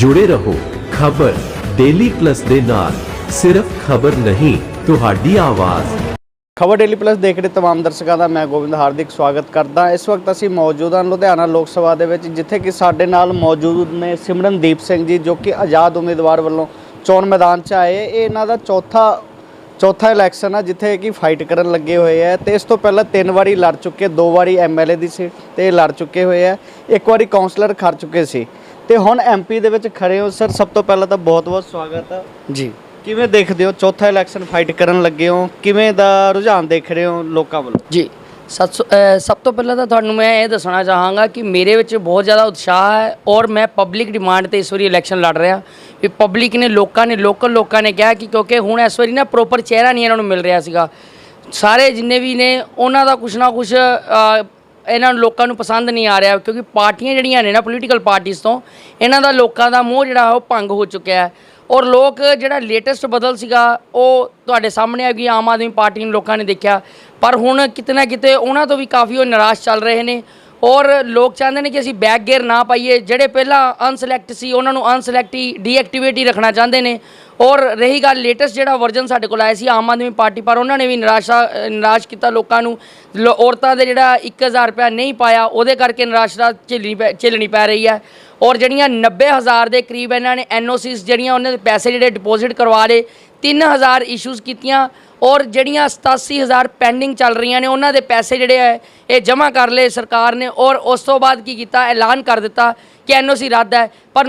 ਜੁੜੇ ਰਹੋ। ਖਬਰ ਡੇਲੀ ਪਲੱਸ ਦੇ ਨਾਲ ਸਿਰਫ ਖਬਰ ਨਹੀਂ, ਤੁਹਾਡੀ ਆਵਾਜ਼। ਖਬਰ ਡੇਲੀ ਪਲੱਸ ਦੇਖ ਰਹੇ ਤਮਾਮ ਦਰਸ਼ਕਾਂ ਦਾ ਮੈਂ ਗੋਬਿੰਦ ਹਾਰਦਿਕ ਸਵਾਗਤ ਕਰਦਾ। ਇਸ ਵਕਤ ਅਸੀਂ ਮੌਜੂਦ ਹਾਂ ਲੁਧਿਆਣਾ ਲੋਕ ਸਭਾ ਦੇ ਵਿੱਚ, ਜਿੱਥੇ ਕਿ ਸਾਡੇ ਨਾਲ ਮੌਜੂਦ ਨੇ ਸਿਮਰਨਦੀਪ ਸਿੰਘ ਜੀ, ਜੋ ਕਿ ਆਜ਼ਾਦ ਉਮੀਦਵਾਰ ਵੱਲੋਂ ਚੋਣ ਮੈਦਾਨ 'ਚ ਆਏ। ਇਹ ਇਹਨਾਂ ਦਾ ਚੌਥਾ ਚੌਥਾ ਇਲੈਕਸ਼ਨ ਆ, ਜਿੱਥੇ ਕਿ ਫਾਈਟ ਕਰਨ ਲੱਗੇ ਹੋਏ ਆ। ਤੇ ਇਸ ਤੋਂ ਪਹਿਲਾਂ ਤਿੰਨ ਵਾਰੀ ਲੜ ਚੁੱਕੇ, ਦੋ ਵਾਰੀ ਐਮਐਲਏ ਦੀ ਸੀਟ ਤੇ ਲੜ ਚੁੱਕੇ ਹੋਏ ਆ। ਇੱਕ ਵਾਰੀ ਕਾਉਂਸਲਰ ਖੜ ਚੁੱਕੇ ਸੀ। ਤੇ ਹੁਣ ਐਮਪੀ ਦੇ ਵਿੱਚ ਖੜੇ ਹੋ ਸਰ ਸਭ ਤੋਂ ਪਹਿਲਾਂ ਤਾਂ ਬਹੁਤ-ਬਹੁਤ ਸਵਾਗਤ ਆ। ਜੀ। ਕਿਵੇਂ ਦੇਖਦੇ ਹੋ? ਚੌਥਾ ਇਲੈਕਸ਼ਨ ਫਾਈਟ ਕਰਨ ਲੱਗੇ ਹੋ? ਕਿਵੇਂ ਦਾ ਰੁਝਾਨ ਦੇਖ ਰਹੇ ਹੋ ਲੋਕਾਂ ਵੱਲੋਂ? ਜੀ ਸਭ ਤੋਂ ਪਹਿਲਾਂ ਤਾਂ ਤੁਹਾਨੂੰ ਮੈਂ ਇਹ ਦੱਸਣਾ ਚਾਹਾਂਗਾ ਕਿ ਮੇਰੇ ਵਿੱਚ ਬਹੁਤ ਜ਼ਿਆਦਾ ਉਤਸ਼ਾਹ ਹੈ ਔਰ ਮੈਂ ਪਬਲਿਕ ਡਿਮਾਂਡ ਤੇ ਇਸ ਵਾਰੀ ਇਲੈਕਸ਼ਨ ਲੜ ਰਿਹਾ। ਵੀ ਪਬਲਿਕ ਨੇ ਲੋਕਾਂ ਨੇ ਲੋਕਲ ਲੋਕਾਂ ਨੇ ਕਿਹਾ ਕਿ ਕਿਉਂਕਿ ਹੁਣ ਇਸ ਵਾਰੀ ਨਾ ਪ੍ਰੋਪਰ ਚਿਹਰਾ ਨਹੀਂ ਇਹਨਾਂ ਨੂੰ ਮਿਲ ਰਿਹਾ ਸੀਗਾ। ਸਾਰੇ ਜਿੰਨੇ ਵੀ ਨੇ ਉਹਨਾਂ ਦਾ ਕੁਛ ਨਾ ਕੁਛ ਇਹਨਾਂ ਲੋਕਾਂ ਨੂੰ ਪਸੰਦ ਨਹੀਂ ਆ ਰਿਹਾ, ਕਿਉਂਕਿ ਪਾਰਟੀਆਂ ਜਿਹੜੀਆਂ ਨੇ ਨਾ ਪੋਲੀਟੀਕਲ ਪਾਰਟੀਆਂ ਤੋਂ, ਇਹਨਾਂ ਦਾ ਲੋਕਾਂ ਦਾ ਮੋਹ ਜਿਹੜਾ ਉਹ ਭੰਗ ਹੋ ਚੁੱਕਿਆ ਹੈ। ਔਰ ਲੋਕ ਜਿਹੜਾ ਲੇਟੈਸਟ ਬਦਲ ਸੀਗਾ, ਉਹ ਤੁਹਾਡੇ ਸਾਹਮਣੇ ਆ ਗਈ, ਆਮ ਆਦਮੀ ਪਾਰਟੀ ਨੂੰ ਲੋਕਾਂ ਨੇ ਦੇਖਿਆ। ਪਰ ਹੁਣ ਕਿਤੇ ਨਾ ਕਿਤੇ ਉਹਨਾਂ ਤੋਂ ਵੀ ਕਾਫੀ ਉਹ ਨਿਰਾਸ਼ ਚੱਲ ਰਹੇ ਨੇ। ਔਰ ਲੋਕ ਚਾਹੁੰਦੇ ਨੇ ਕਿ ਅਸੀਂ ਬੈਕ ਗੇਅਰ ਨਾ ਪਾਈਏ, ਜਿਹੜੇ ਪਹਿਲਾਂ ਅਨਸਿਲੈਕਟ ਸੀ, ਉਹਨਾਂ ਨੂੰ ਅਨਸਿਲੈਕਟ ਹੀ ਡੀਐਕਟੀਵੇਟ ਹੀ ਰੱਖਣਾ ਚਾਹੁੰਦੇ ਨੇ। ਔਰ ਰਹੀ ਗੱਲ ਲੇਟੈਸਟ ਜਿਹੜਾ ਵਰਜ਼ਨ ਸਾਡੇ ਕੋਲ ਆਇਆ ਸੀ, ਆਮ ਆਦਮੀ ਪਾਰਟੀ ਪਰ ਉਹਨਾਂ ਨੇ ਵੀ ਨਿਰਾਸ਼ਾ ਨਿਰਾਸ਼ ਕੀਤਾ ਲੋਕਾਂ ਨੂੰ। ਲੋ- ਔਰਤਾਂ ਦੇ ਜਿਹੜਾ 1000 ਰੁਪਇਆ ਨਹੀਂ ਪਾਇਆ, ਉਹਦੇ ਕਰਕੇ ਨਿਰਾਸ਼ਾ ਝੇਲਣੀ ਪੈ- ਝੇਲਣੀ ਪੈ ਰਹੀ ਹੈ। ਔਰ ਜਿਹੜੀਆਂ 90000 ਦੇ ਕਰੀਬ ਇਹਨਾਂ ਨੇ ਐਨਓਸੀਸ ਜਿਹੜੀਆਂ ਉਹਨਾਂ ਦੇ ਪੈਸੇ ਜਿਹੜੇ ਡਿਪੋਜ਼ਿਟ ਕਰਵਾ ਲਏ 3000 ਇਸ਼ੂਜ਼ ਕੀਤੀਆਂ। ਔਰ ਜਿਹੜੀਆਂ 87000 ਪੈਂਡਿੰਗ ਚੱਲ ਰਹੀਆਂ ਨੇ, ਉਹਨਾਂ ਦੇ ਪੈਸੇ ਜਿਹੜੇ ਹੈ, ਇਹ ਜਮ੍ਹਾਂ ਕਰ ਲਏ ਸਰਕਾਰ ਨੇ। ਔਰ ਉਸ ਤੋਂ ਬਾਅਦ ਕੀ ਕੀਤਾ? ਐਲਾਨ ਕਰ ਦਿੱਤਾ ਕਿ ਐਨਓਸੀ ਰੱਦ ਹੈ, ਪਰ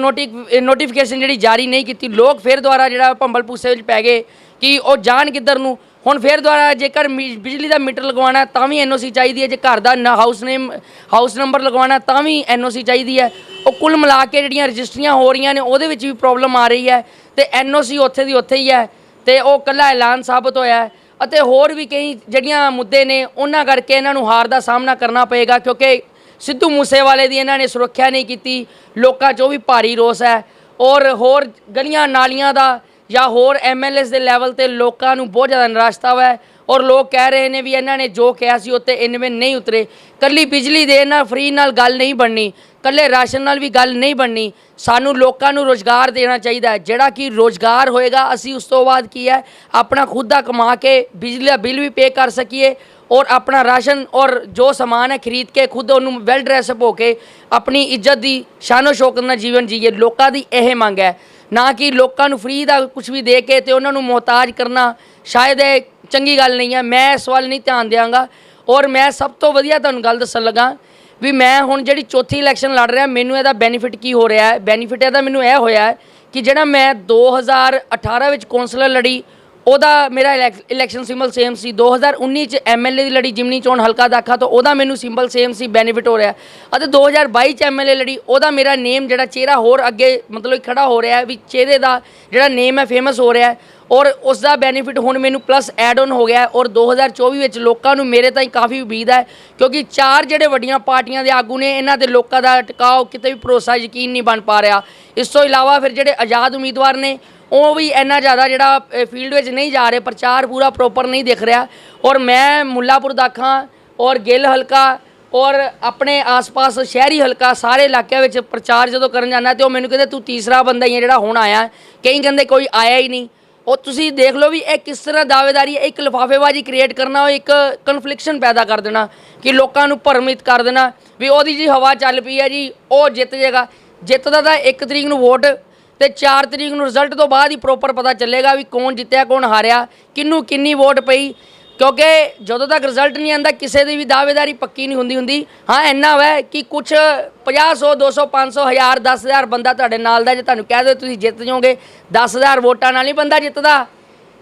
ਨੋਟੀਫਿਕੇਸ਼ਨ ਜਿਹੜੀ ਜਾਰੀ ਨਹੀਂ ਕੀਤੀ, ਲੋਕ ਫਿਰ ਦੁਆਰਾ ਜਿਹੜਾ ਭੰਬਲ ਪੂਸੇ ਵਿੱਚ ਪੈ ਗਏ ਕਿ ਉਹ ਜਾਣ ਕਿੱਧਰ ਨੂੰ। ਹੁਣ ਫਿਰ ਦੁਆਰਾ ਜੇਕਰ ਮੀ- ਬਿਜਲੀ ਦਾ ਮੀਟਰ ਲਗਵਾਉਣਾ ਤਾਂ ਵੀ ਐਨਓਸੀ ਚਾਹੀਦੀ ਹੈ। ਜੇ ਘਰ ਦਾ ਨਾ ਹਾਊਸ ਨੇਮ ਹਾਊਸ ਨੰਬਰ ਲਗਵਾਉਣਾ ਤਾਂ ਵੀ ਐਨਓਸੀ ਚਾਹੀਦੀ ਹੈ। ਉਹ ਕੁੱਲ ਮਿਲਾ ਕੇ ਜਿਹੜੀਆਂ ਰਜਿਸਟਰੀਆਂ ਹੋ ਰਹੀਆਂ ਨੇ, ਉਹਦੇ ਵਿੱਚ ਵੀ ਪ੍ਰੋਬਲਮ ਆ ਰਹੀ ਹੈ ਤੇ ਐਨਓਸੀ ਉੱਥੇ ਦੀ ਉੱਥੇ ਹੀ ਹੈ ਤੇ ਉਹ ਕੱਲਾ ਐਲਾਨ ਸਾਬਤ ਹੋਇਆ ਅਤੇ ਹੋਰ ਵੀ ਕਈ ਜਿਹੜੀਆਂ ਮੁੱਦੇ ਨੇ, ਉਹਨਾਂ ਕਰਕੇ ਇਹਨਾਂ ਨੂੰ ਹਾਰ ਦਾ ਸਾਹਮਣਾ ਕਰਨਾ ਪਏਗਾ, ਕਿਉਂਕਿ ਸਿੱਧੂ ਮੂਸੇਵਾਲੇ ਦੀ ਇਹਨਾਂ ਨੇ ਸੁਰੱਖਿਆ ਨਹੀਂ ਕੀਤੀ, ਲੋਕਾਂ 'ਚ ਉਹ ਵੀ ਭਾਰੀ ਰੋਸ ਹੈ। ਔਰ ਹੋਰ ਗਲੀਆਂ ਨਾਲੀਆਂ ਦਾ ਜਾਂ ਹੋਰ ਐਮਐਲਏਸ ਦੇ ਲੈਵਲ ਤੇ ਲੋਕਾਂ ਨੂੰ ਬਹੁਤ ਜ਼ਿਆਦਾ ਨਿਰਾਸ਼ਤਾ ਹੈ। ਔਰ ਲੋਕ ਕਹਿ ਰਹੇ ਨੇ ਵੀ ਇਹਨਾਂ ਨੇ ਜੋ ਕਿਹਾ ਸੀ ਉੱਤੇ ਇਨਵੇਂ ਨਹੀਂ ਉਤਰੇ। ਕੱਲੀ ਬਿਜਲੀ ਦੇ ਨਾਲ ਫ੍ਰੀ ਨਾਲ ਗੱਲ ਨਹੀਂ ਬਣਨੀ। ਕੱਲੇ ਰਾਸ਼ਨ ਨਾਲ ਵੀ ਗੱਲ ਨਹੀਂ ਬਣਨੀ। ਸਾਨੂੰ ਲੋਕਾਂ ਨੂੰ ਰੋਜ਼ਗਾਰ ਦੇਣਾ ਚਾਹੀਦਾ ਹੈ। ਜਿਹੜਾ ਕਿ ਰੋਜ਼ਗਾਰ ਹੋਏਗਾ, ਅਸੀਂ ਉਸ ਤੋਂ ਬਾਅਦ ਕੀ ਹੈ, ਆਪਣਾ ਖੁਦ ਦਾ ਕਮਾ ਕੇ ਬਿਜਲੀ ਦਾ ਬਿੱਲ ਵੀ ਪੇ ਕਰ ਸਕੀਏ। ਔਰ ਆਪਣਾ ਰਾਸ਼ਨ ਔਰ ਜੋ ਸਮਾਨ ਹੈ ਖਰੀਦ ਕੇ ਖੁਦ ਉਹਨੂੰ ਵੈਲ ਡਰੈਸਅਪ ਹੋ ਕੇ ਆਪਣੀ ਇੱਜ਼ਤ ਦੀ ਸ਼ਾਨੋ ਸ਼ੌਕਤ ਨਾਲ ਜੀਵਨ ਜੀਏ, ਲੋਕਾਂ ਦੀ ਇਹ ਮੰਗ ਹੈ। ਨਾ ਕਿ ਲੋਕਾਂ ਨੂੰ ਫ੍ਰੀ ਦਾ ਕੁਝ ਵੀ ਦੇ ਕੇ ਤੇ ਉਹਨਾਂ ਨੂੰ ਮੁਹਤਾਜ ਕਰਨਾ, ਸ਼ਾਇਦ ਇਹ ਚੰਗੀ ਗੱਲ ਨਹੀਂ ਹੈ। ਮੈਂ ਇਸ ਵੱਲ ਨਹੀਂ ਧਿਆਨ ਦਿਆਂਗਾ ਔਰ ਮੈਂ ਸਭ ਤੋਂ ਵਧੀਆ ਤੁਹਾਨੂੰ ਗੱਲ ਦੱਸਣ ਲੱਗਾ ਵੀ ਮੈਂ ਹੁਣ ਜਿਹੜੀ ਚੌਥੀ ਇਲੈਕਸ਼ਨ ਲੜ ਰਿਹਾ, ਮੈਨੂੰ ਇਹਦਾ ਬੈਨੀਫਿਟ ਕੀ ਹੋ ਰਿਹਾ ਹੈ? ਬੈਨੀਫਿਟ ਇਹਦਾ ਮੈਨੂੰ ਇਹ ਹੋਇਆ ਕਿ ਜਿਹੜਾ ਮੈਂ 2018 ਵਿੱਚ ਕੌਂਸਲਰ ਲੜੀ ਉਹਦਾ ਮੇਰਾ ਇਲੈਕ- ਇਲੈਕਸ਼ਨ ਸਿੰਬਲ ਸੇਮ ਸੀ। 2019 ਚ ਐਮਐਲਏ ਦੀ ਲੜੀ ਜਿਮਨੀ ਚੋਣ ਹਲਕਾ ਦਾਖਾ ਤੋਂ ਉਹਦਾ ਮੈਨੂੰ ਸਿੰਬਲ ਸੇਮ ਸੀ ਬੈਨੀਫਿਟ ਹੋ ਰਿਹਾ। ਅਤੇ 2022 ਚ ਐਮਐਲਏ ਲੜੀ, ਉਹਦਾ ਮੇਰਾ ਨੇਮ ਜਿਹੜਾ ਚਿਹਰਾ ਹੋਰ ਅੱਗੇ ਮਤਲਬ ਖੜਾ ਹੋ ਰਿਹਾ ਵੀ ਚਿਹਰੇ ਦਾ ਜਿਹੜਾ ਨੇਮ ਹੈ ਫੇਮਸ ਹੋ ਰਿਹਾ ਔਰ ਉਸ ਦਾ ਬੈਨੀਫਿਟ ਹੁਣ ਮੈਨੂੰ ਪਲੱਸ ਐਡ ਔਨ ਹੋ ਗਿਆ ਹੈ ਔਰ 2024 ਵਿੱਚ ਲੋਕਾਂ ਨੂੰ ਮੇਰੇ ਤਾਈਂ ਕਾਫੀ ਉਮੀਦ ਹੈ ਕਿਉਂਕਿ ਚਾਰ ਜਿਹੜੇ ਵੱਡੀਆਂ ਪਾਰਟੀਆਂ ਦੇ ਆਗੂ ਨੇ, ਇਹਨਾਂ ਦੇ ਲੋਕਾਂ ਦਾ ਟਿਕਾਓ ਕਿਤੇ ਵੀ ਭਰੋਸਾ ਯਕੀਨ ਨਹੀਂ ਬਣ ਪਾ ਰਿਹਾ। ਇਸ ਤੋਂ ਇਲਾਵਾ ਫਿਰ ਜਿਹੜੇ ਆਜ਼ਾਦ ਉਮੀਦਵਾਰ ਨੇ ਉਹ ਵੀ ਇੰਨਾ ਜ਼ਿਆਦਾ ਜਿਹੜਾ ਫੀਲਡ ਵਿੱਚ ਨਹੀਂ ਜਾ ਰਹੇ, ਪ੍ਰਚਾਰ ਪੂਰਾ ਪ੍ਰੋਪਰ ਨਹੀਂ ਦਿਖ ਰਿਹਾ। ਔਰ ਮੈਂ ਮੁੱਲਾਪੁਰ ਦਾਖਾਂ ਔਰ ਗਿੱਲ ਹਲਕਾ, ਔਰ ਆਪਣੇ ਆਸ-ਪਾਸ ਸ਼ਹਿਰੀ ਹਲਕਾ, ਸਾਰੇ ਇਲਾਕਿਆਂ ਵਿੱਚ ਪ੍ਰਚਾਰ ਜਦੋਂ ਕਰਨ ਜਾਂਦਾ ਤੇ ਉਹ ਮੈਨੂੰ ਕਹਿੰਦੇ, ਤੂੰ ਤੀਸਰਾ ਬੰਦਾ ਹੀ ਹੈ ਜਿਹੜਾ ਹੁਣ ਆਇਆ ਕਈ ਕਹਿੰਦੇ, ਕੋਈ ਆਇਆ ਹੀ ਨਹੀਂ। ਉਹ ਤੁਸੀਂ ਦੇਖ ਲਓ ਵੀ ਇਹ ਕਿਸ ਤਰ੍ਹਾਂ ਦਾਅਵੇਦਾਰੀ ਹੈ। ਇੱਕ ਲਿਫਾਫੇਬਾਜ਼ੀ ਕ੍ਰੀਏਟ ਕਰਨਾ, ਉਹ ਇੱਕ ਕਨਫਲਿਕਸ਼ਨ ਪੈਦਾ ਕਰ ਦੇਣਾ ਕਿ ਲੋਕਾਂ ਨੂੰ ਭਰਮਿਤ ਕਰ ਦੇਣਾ ਵੀ ਉਹਦੀ ਜੀ ਹਵਾ ਚੱਲ ਪਈ ਹੈ ਜੀ, ਉਹ ਜਿੱਤ ਜਾਏਗਾ ਜਿੱਤਦਾ ਤਾਂ 1 ਤਰੀਕ ਨੂੰ ਵੋਟ ਤੇ 4 ਤਰੀਕ ਨੂੰ ਰਿਜ਼ਲਟ ਤੋਂ ਬਾਅਦ ਹੀ ਪ੍ਰੋਪਰ ਪਤਾ ਚੱਲੇਗਾ ਵੀ ਕੌਣ ਜਿੱਤਿਆ, ਕੌਣ ਹਾਰਿਆ, ਕਿੰਨੂੰ ਕਿੰਨੀ ਵੋਟ ਪਈ। ਕਿਉਂਕਿ ਜਦੋਂ ਤੱਕ ਰਿਜ਼ਲਟ ਨਹੀਂ ਆਂਦਾ, ਕਿਸੇ ਦੀ ਵੀ ਦਾਅਵੇਦਾਰੀ ਪੱਕੀ ਨਹੀਂ ਹੁੰਦੀ ਹੁੰਦੀ। ਹਾਂ, ਇੰਨਾ ਵੈ ਕਿ ਕੁਝ 50 100 200 500 1000 10000 ਬੰਦਾ ਤੁਹਾਡੇ ਨਾਲ ਦਾ, ਜੇ ਤੁਹਾਨੂੰ ਕਹਿ ਦੇ ਤੁਸੀਂ ਜਿੱਤ ਜਾਓਗੇ 10000 ਵੋਟਾਂ ਨਾਲ ਹੀ ਬੰਦਾ ਜਿੱਤਦਾ।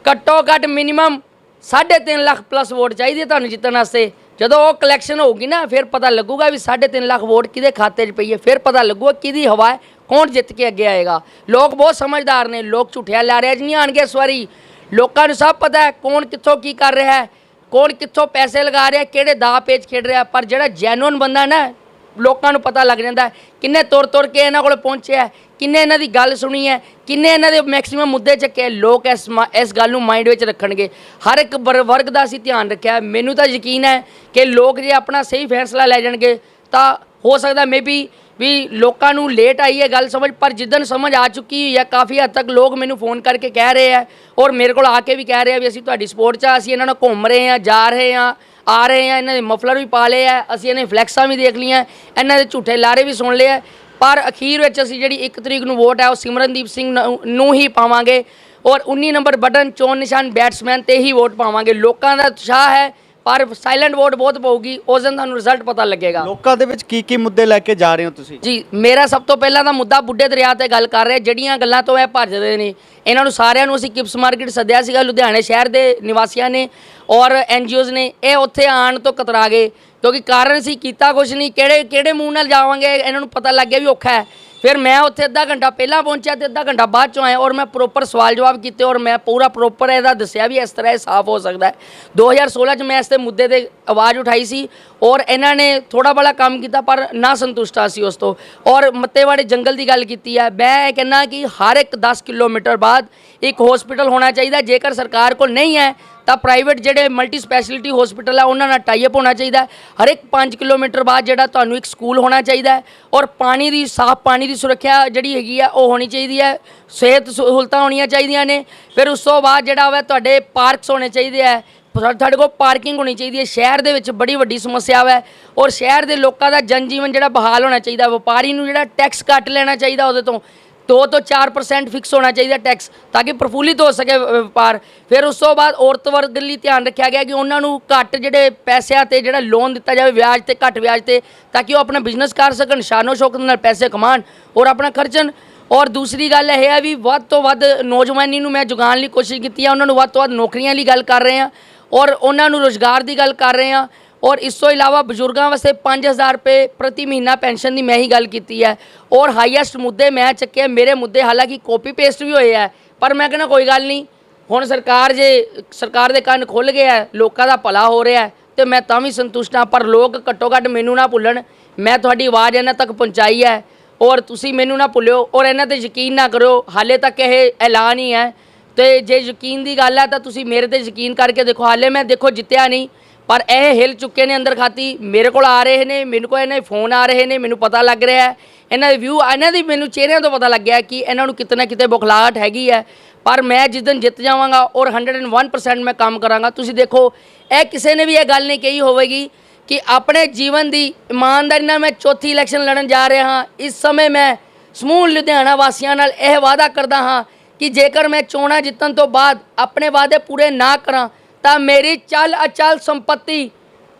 ਘੱਟੋ ਘੱਟ ਮਿਨੀਮਮ 3.5 ਲੱਖ ਪਲੱਸ ਵੋਟ ਚਾਹੀਦੀ ਹੈ ਤੁਹਾਨੂੰ ਜਿੱਤਣ ਵਾਸਤੇ। ਜਦੋਂ ਉਹ ਕਲੈਕਸ਼ਨ ਹੋਊਗੀ ਨਾ, ਫਿਰ ਪਤਾ ਲੱਗੂਗਾ ਵੀ 3.5 ਲੱਖ ਵੋਟ ਕਿਹਦੇ ਖਾਤੇ 'ਚ ਪਈ ਹੈ, ਫਿਰ ਪਤਾ ਲੱਗੂਗਾ ਕਿਹਦੀ ਹਵਾ ਕੌਣ ਜਿੱਤ ਕੇ ਅੱਗੇ ਆਏਗਾ? ਲੋਕ ਬਹੁਤ ਸਮਝਦਾਰ ਨੇ, ਲੋਕ ਝੂਠਿਆ ਲਾ ਰਿਹਾ ਨਹੀਂ ਆਣਗੇ ਇਸ ਵਾਰੀ। ਲੋਕਾਂ ਨੂੰ ਸਭ ਪਤਾ ਹੈ ਕੌਣ ਕਿੱਥੋਂ ਕੀ ਕਰ ਰਿਹਾ ਹੈ, ਕੌਣ ਕਿੱਥੋਂ ਪੈਸੇ ਲਗਾ ਰਿਹਾ, ਕਿਹੜੇ ਦਾ ਪੇਜ ਖੇਡ ਰਿਹਾ, ਪਰ ਜਿਹੜਾ ਜੈਨੂਨ ਬੰਦਾ ਨਾ, ਲੋਕਾਂ ਨੂੰ ਪਤਾ ਲੱਗ ਜਾਂਦਾ ਕਿੰਨੇ ਤੁਰ ਤੁਰ ਕੇ ਇਹਨਾਂ ਕੋਲ ਪਹੁੰਚਿਆ ਕਿੰਨੇ ਇਹਨਾਂ ਦੀ ਗੱਲ ਸੁਣੀ ਹੈ, ਕਿੰਨੇ ਇਹਨਾਂ ਦੇ ਮੈਕਸਿਮਮ ਮੁੱਦੇ ਚੱਕੇ ਲੋਕ ਇਸ ਮ- ਇਸ ਗੱਲ ਨੂੰ ਮਾਈਂਡ ਵਿੱਚ ਰੱਖਣਗੇ। ਹਰ ਇੱਕ ਵਰ- ਵਰਗ ਦਾ ਅਸੀਂ ਧਿਆਨ ਰੱਖਿਆ ਮੈਨੂੰ ਤਾਂ ਯਕੀਨ ਹੈ ਕਿ ਲੋਕ ਜੇ ਆਪਣਾ ਸਹੀ ਫੈਸਲਾ ਲੈ ਜਾਣਗੇ, ਤਾਂ ਹੋ ਸਕਦਾ ਮੇਬੀ ਵੀ ਲੋਕਾਂ ਨੂੰ ਲੇਟ ਆਈ ਹੈ ਗੱਲ ਸਮਝ, ਪਰ ਜਿੱਦਨ ਸਮਝ ਆ ਚੁੱਕੀ ਹੋਈ ਹੈ, ਕਾਫੀ ਹੱਦ ਤੱਕ ਲੋਕ ਮੈਨੂੰ ਫੋਨ ਕਰਕੇ ਕਹਿ ਰਹੇ ਆ ਔਰ ਮੇਰੇ ਕੋਲ ਆ ਕੇ ਵੀ ਕਹਿ ਰਹੇ ਆ ਵੀ ਅਸੀਂ ਤੁਹਾਡੀ ਸਪੋਰਟ 'ਚ ਆ, ਅਸੀਂ ਇਹਨਾਂ ਨਾਲ ਘੁੰਮ ਰਹੇ ਆ ਜਾ ਰਹੇ ਆ ਆ ਰਹੇ ਆ ਇਹਨਾਂ ਦੇ ਮਫਲਰ ਵੀ ਪਾ ਲਏ ਆ ਅਸੀਂ ਇਹਨਾਂ ਦੀ ਫਲੈਕਸਾਂ ਵੀ ਦੇਖ ਲਈਆਂ, ਇਹਨਾਂ ਦੇ ਝੂਠੇ ਲਾਰੇ ਵੀ ਸੁਣ ਲਏ ਆ ਪਰ ਅਖੀਰ ਵਿੱਚ ਅਸੀਂ ਜਿਹੜੀ 1 ਤਰੀਕ ਨੂੰ ਵੋਟ ਹੈ, ਉਹ ਸਿਮਰਨਦੀਪ ਸਿੰਘ ਨੂੰ- ਨੂੰ ਹੀ ਪਾਵਾਂਗੇ ਔਰ 19 ਨੰਬਰ ਬਟਨ ਚੋਣ ਨਿਸ਼ਾਨ ਬੈਟਸਮੈਨ ਤੇ ਹੀ ਵੋਟ ਪਾਵਾਂਗੇ, ਲੋਕਾਂ ਦਾ ਉਤਸ਼ਾਹ ਹੈ ਪਰ ਸਾਇਲੈਂਟ ਵੋਟ ਬਹੁਤ ਪਊਗੀ ਉਸ ਦਿਨ ਤੁਹਾਨੂੰ ਰਿਜ਼ਲਟ ਪਤਾ ਲੱਗੇਗਾ। ਲੋਕਾਂ ਦੇ ਵਿੱਚ ਕੀ ਕੀ ਮੁੱਦੇ ਲੈ ਕੇ ਜਾ ਰਹੇ ਹੋ ਤੁਸੀਂ? ਜੀ ਮੇਰਾ ਸਭ ਤੋਂ ਪਹਿਲਾਂ ਤਾਂ ਮੁੱਦਾ ਬੁੱਢੇ ਦਰਿਆ ਤੇ ਗੱਲ ਕਰ ਰਹੇ ਜਿਹੜੀਆਂ ਗੱਲਾਂ ਤੋਂ ਇਹ ਭੱਜਦੇ ਨੇ ਇਹਨਾਂ ਨੂੰ ਸਾਰਿਆਂ ਨੂੰ ਅਸੀਂ ਕਿਪਸ ਮਾਰਕੀਟ ਸੱਦਿਆ ਸੀਗਾ ਲੁਧਿਆਣੇ ਸ਼ਹਿਰ ਦੇ ਨਿਵਾਸੀਆਂ ਨੇ ਔਰ ਐਨਜੀਓਜ਼ ਨੇ ਇਹ ਉੱਥੇ ਆਉਣ ਤੋਂ ਕਤਰਾ ਗਏ ਕਿਉਂਕਿ ਕਾਰਨ ਸੀ ਕੀਤਾ ਕੁਝ ਨਹੀਂ ਕਿਹੜੇ ਕਿਹੜੇ ਮੂੰਹ ਨਾਲ ਜਾਵਾਂਗੇ ਇਹਨਾਂ ਨੂੰ ਪਤਾ ਲੱਗ ਗਿਆ ਵੀ ਔਖਾ ਹੈ। ਫਿਰ ਮੈਂ ਉੱਥੇ ਅੱਧਾ ਘੰਟਾ ਪਹਿਲਾਂ ਪਹੁੰਚਿਆ ਤੇ ਅੱਧਾ ਘੰਟਾ ਬਾਅਦ ਚੋਂ ਆਇਆ ਔਰ ਮੈਂ ਪ੍ਰੋਪਰ ਸਵਾਲ ਜਵਾਬ ਕੀਤੇ ਔਰ ਮੈਂ ਪੂਰਾ ਪ੍ਰੋਪਰ ਇਹਦਾ ਦੱਸਿਆ ਵੀ ਇਸ ਤਰ੍ਹਾਂ ਇਹ ਸਾਫ਼ ਹੋ ਸਕਦਾ ਹੈ। 2016 ਚ ਮੈਂ ਇਸ ਤੇ ਮੁੱਦੇ ਤੇ ਆਵਾਜ਼ ਉਠਾਈ ਸੀ ਔਰ ਇਹਨਾਂ ਨੇ ਥੋੜਾ ਬੜਾ ਕੰਮ ਕੀਤਾ ਪਰ ਨਾ ਸੰਤੁਸ਼ਟ ਸੀ ਉਸ ਤੋਂ। ਔਰ ਮੱਤੇਵਾੜੇ ਜੰਗਲ ਦੀ ਗੱਲ ਕੀਤੀ ਹੈ। ਮੈਂ ਇਹ ਕਹਿੰਦਾ ਕਿ ਹਰ ਇੱਕ 10 ਕਿਲੋਮੀਟਰ ਬਾਅਦ ਇੱਕ ਹਸਪੀਟਲ ਹੋਣਾ ਚਾਹੀਦਾ। ਜੇਕਰ ਸਰਕਾਰ ਕੋਲ ਨਹੀਂ ਹੈ ਤਾਂ ਪ੍ਰਾਈਵੇਟ ਜਿਹੜੇ ਮਲਟੀ ਸਪੈਸ਼ਲਿਟੀ ਹਸਪੀਟਲ ਆ, ਉਹਨਾਂ ਨਾਲ ਟਾਈ ਅਪ ਹੋਣਾ ਚਾਹੀਦਾ ਹਰ ਇੱਕ 5 ਕਿਲੋਮੀਟਰ ਬਾਅਦ ਜਿਹੜਾ ਤੁਹਾਨੂੰ ਇੱਕ ਸਕੂਲ ਹੋਣਾ ਚਾਹੀਦਾ ਹੈ ਔਰ ਪਾਣੀ ਦੀ, ਸਾਫ਼ ਪਾਣੀ ਦੀ ਸੁਰੱਖਿਆ ਜਿਹੜੀ ਹੈਗੀ ਆ, ਉਹ ਹੋਣੀ ਚਾਹੀਦੀ ਹੈ। ਸਿਹਤ ਸਹੂਲਤਾਂ ਹੋਣੀਆਂ ਚਾਹੀਦੀਆਂ ਨੇ। ਫਿਰ ਉਸ ਤੋਂ ਬਾਅਦ ਜਿਹੜਾ ਵਾ ਤੁਹਾਡੇ ਪਾਰਕਸ ਹੋਣੇ ਚਾਹੀਦੇ ਆ। ਸਾ- ਸਾਡੇ ਕੋਲ ਪਾਰਕਿੰਗ ਹੋਣੀ ਚਾਹੀਦੀ ਹੈ। ਸ਼ਹਿਰ ਦੇ ਵਿੱਚ ਬੜੀ ਵੱਡੀ ਸਮੱਸਿਆ ਹੈ ਔਰ ਸ਼ਹਿਰ ਦੇ ਲੋਕਾਂ ਦਾ ਜਨਜੀਵਨ ਜਿਹੜਾ ਬਹਾਲ ਹੋਣਾ ਚਾਹੀਦਾ ਵਪਾਰੀ ਨੂੰ ਜਿਹੜਾ ਟੈਕਸ ਕੱਟ ਲੈਣਾ ਚਾਹੀਦਾ ਉਹਦੇ ਤੋਂ। 2 ਤੋਂ 4% ਫਿਕਸ ਹੋਣਾ ਚਾਹੀਦਾ ਟੈਕਸ ਤਾਂ ਕਿ ਪ੍ਰਫੁੱਲਿਤ ਹੋ ਸਕੇ ਵਪਾਰ। ਫਿਰ ਉਸ ਤੋਂ ਬਾਅਦ ਔਰਤ ਵਰਗ ਲਈ ਧਿਆਨ ਰੱਖਿਆ ਗਿਆ ਕਿ ਉਹਨਾਂ ਨੂੰ ਘੱਟ ਜਿਹੜੇ ਪੈਸਿਆਂ ਤੇ ਜਿਹੜਾ ਲੋਨ ਦਿੱਤਾ ਜਾਵੇ, ਵਿਆਜ ਤੇ, ਘੱਟ ਵਿਆਜ ਤੇ, ਤਾਂ ਕਿ ਉਹ ਆਪਣਾ ਬਿਜ਼ਨਸ ਕਰ ਸਕਣ, ਸ਼ਾਨੋ ਸ਼ੌਕਤ ਨਾਲ ਪੈਸੇ ਕਮਾਉਣ ਔਰ ਆਪਣਾ ਖਰਚਣ। ਔਰ ਦੂਸਰੀ ਗੱਲ ਇਹ ਹੈ ਵੀ ਵੱਧ ਤੋਂ ਵੱਧ ਨੌਜਵਾਨੀ ਨੂੰ ਮੈਂ ਜੁਗਾਉਣ ਲਈ ਕੋਸ਼ਿਸ਼ ਕੀਤੀ ਹੈ ਉਹਨਾਂ ਨੂੰ ਵੱਧ ਤੋਂ ਵੱਧ ਨੌਕਰੀਆਂ ਲਈ ਗੱਲ ਕਰ ਰਹੇ ਹਾਂ ਔਰ ਉਹਨਾਂ ਨੂੰ ਰੋਜ਼ਗਾਰ ਦੀ ਗੱਲ ਕਰ ਰਹੇ ਹਾਂ ਔਰ ਇਸ ਤੋਂ ਇਲਾਵਾ ਬਜ਼ੁਰਗਾਂ ਵਾਸਤੇ 5000 ਰੁਪਏ ਪ੍ਰਤੀ ਮਹੀਨਾ ਪੈਨਸ਼ਨ ਦੀ ਮੈਂ ਹੀ ਗੱਲ ਕੀਤੀ ਹੈ। ਔਰ ਹਾਈਐਸਟ ਮੁੱਦੇ ਮੈਂ ਚੱਕੇ ਮੇਰੇ ਮੁੱਦੇ ਹਾਲਾਂਕਿ ਕਾਪੀ ਪੇਸਟ ਵੀ ਹੋਏ ਆ ਪਰ ਮੈਂ ਕਹਿੰਦਾ ਕੋਈ ਗੱਲ ਨਹੀਂ ਹੁਣ ਸਰਕਾਰ ਜੇ ਸਰਕਾਰ ਦੇ ਕੰਨ ਖੁੱਲ ਗਏ ਆ ਲੋਕਾਂ ਦਾ ਭਲਾ ਹੋ ਰਿਹਾ ਹੈ, ਤੇ ਮੈਂ ਤਾਂ ਵੀ ਸੰਤੁਸ਼ਟ ਹਾਂ ਪਰ ਲੋਕ ਘੱਟੋ ਘੱਟ ਮੈਨੂੰ ਨਾ ਭੁੱਲਣ ਮੈਂ ਤੁਹਾਡੀ ਆਵਾਜ਼ ਇਹਨਾਂ ਤੱਕ ਪਹੁੰਚਾਈ ਹੈ। ਔਰ ਤੁਸੀਂ ਮੈਨੂੰ ਨਾ ਭੁੱਲਿਓ ਔਰ ਇਹਨਾਂ ਤੇ ਯਕੀਨ ਨਾ ਕਰਿਓ ਹਾਲੇ ਤੱਕ ਇਹ ਐਲਾਨ ਹੀ ਹੈ। ਤੇ ਜੇ ਯਕੀਨ ਦੀ ਗੱਲ ਹੈ ਤਾਂ ਤੁਸੀਂ ਮੇਰੇ ਤੇ ਯਕੀਨ ਕਰਕੇ ਦੇਖੋ ਹਾਲੇ ਮੈਂ ਦੇਖੋ ਜਿੱਤਿਆ ਨਹੀਂ। ਪਰ ਇਹ ਹਿਲ ਚੁੱਕੇ ਨੇ ਅੰਦਰ ਖਾਤੀ। ਮੇਰੇ ਕੋਲ ਆ ਰਹੇ ਨੇ, ਮੈਨੂੰ ਕੋਲ ਇਹਨਾਂ ਦੇ ਫੋਨ ਆ ਰਹੇ ਨੇ, ਮੈਨੂੰ ਪਤਾ ਲੱਗ ਰਿਹਾ ਹੈ। ਇਹਨਾਂ ਦੇ ਵਿਊ ਇਹਨਾਂ ਦੀ ਮੈਨੂੰ ਚਿਹਰਿਆਂ ਤੋਂ ਪਤਾ ਲੱਗਿਆ ਕਿ ਇਹਨਾਂ ਨੂੰ ਕਿਤੇ ਨਾ ਕਿਤੇ ਬੁਖਲਾਹਟ ਹੈਗੀ ਹੈ। ਪਰ ਮੈਂ ਜਿਸ ਦਿਨ ਜਿੱਤ ਜਾਵਾਂਗਾ ਔਰ 101% ਮੈਂ ਕੰਮ ਕਰਾਂਗਾ। ਤੁਸੀਂ ਦੇਖੋ, ਇਹ ਕਿਸੇ ਨੇ ਵੀ ਇਹ ਗੱਲ ਨਹੀਂ ਕਹੀ ਹੋਵੇਗੀ ਕਿ ਆਪਣੇ ਜੀਵਨ ਦੀ ਇਮਾਨਦਾਰੀ ਨਾਲ ਮੈਂ ਚੌਥੀ ਇਲੈਕਸ਼ਨ ਲੜਨ ਜਾ ਰਿਹਾ ਹਾਂ। ਇਸ ਸਮੇਂ ਮੈਂ ਸਮੂਹ ਲੁਧਿਆਣਾ ਵਾਸੀਆਂ ਨਾਲ ਇਹ ਵਾਅਦਾ ਕਰਦਾ ਹਾਂ ਕਿ ਜੇਕਰ ਮੈਂ ਚੋਣਾਂ ਜਿੱਤਣ ਤੋਂ ਬਾਅਦ ਆਪਣੇ ਵਾਅਦੇ ਪੂਰੇ ਨਾ ਕਰਾਂ ਤਾਂ ਮੇਰੀ ਚੱਲ ਅਚਲ ਸੰਪਤੀ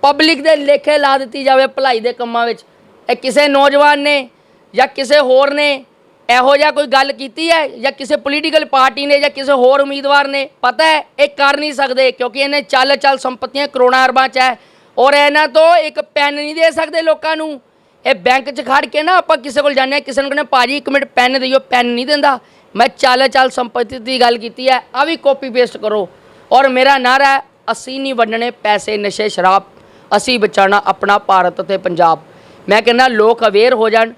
ਪਬਲਿਕ ਦੇ ਲੇਖੇ ਲਾ ਦਿੱਤੀ ਜਾਵੇ ਭਲਾਈ ਦੇ ਕੰਮਾਂ ਵਿੱਚ। ਇਹ ਕਿਸੇ ਨੌਜਵਾਨ ਨੇ ਜਾਂ ਕਿਸੇ ਹੋਰ ਨੇ ਇਹੋ ਜਿਹਾ ਕੋਈ ਗੱਲ ਕੀਤੀ ਹੈ ਜਾਂ ਕਿਸੇ ਪੋਲੀਟੀਕਲ ਪਾਰਟੀ ਨੇ ਜਾਂ ਕਿਸੇ ਹੋਰ ਉਮੀਦਵਾਰ ਨੇ? ਪਤਾ ਹੈ, ਇਹ ਕਰ ਨਹੀਂ ਸਕਦੇ ਕਿਉਂਕਿ ਇਹਨੇ ਚੱਲ ਚੱਲ ਸੰਪਤੀਆਂ ਕਰੋੜਾਂ ਅਰਬਾਂ ਚ ਹੈ ਔਰ ਇਹਨਾਂ ਤੋਂ ਇੱਕ ਪੈਨ ਨਹੀਂ ਦੇ ਸਕਦੇ ਲੋਕਾਂ ਨੂੰ। ਇਹ ਬੈਂਕ 'ਚ ਖੜ ਕੇ ਨਾ ਆਪਾਂ ਕਿਸੇ ਕੋਲ ਜਾਂਦੇ ਹਾਂ, ਕਿਸੇ ਨੂੰ ਕਹਿੰਦੇ ਭਾਜੀ, ਇੱਕ ਮਿੰਟ ਪੈਨ ਦਿਓ। ਪੈਨ ਨਹੀਂ ਦਿੰਦਾ। ਮੈਂ ਚੱਲ ਚੱਲ ਸੰਪਤੀ ਦੀ ਗੱਲ ਕੀਤੀ ਹੈ ਆ ਵੀ ਕਾਪੀ ਪੇਸਟ ਕਰੋ। ਔਰ ਮੇਰਾ ਨਾਰਾ ਹੈ, ਅਸੀਂ ਨਹੀਂ ਵੰਡਣੇ ਪੈਸੇ, ਨਸ਼ੇ, ਸ਼ਰਾਬ। ਅਸੀਂ ਬਚਾਉਣਾ ਆਪਣਾ ਭਾਰਤ ਅਤੇ ਪੰਜਾਬ। ਮੈਂ ਕਹਿੰਦਾ, ਲੋਕ ਅਵੇਅਰ ਹੋ ਜਾਣ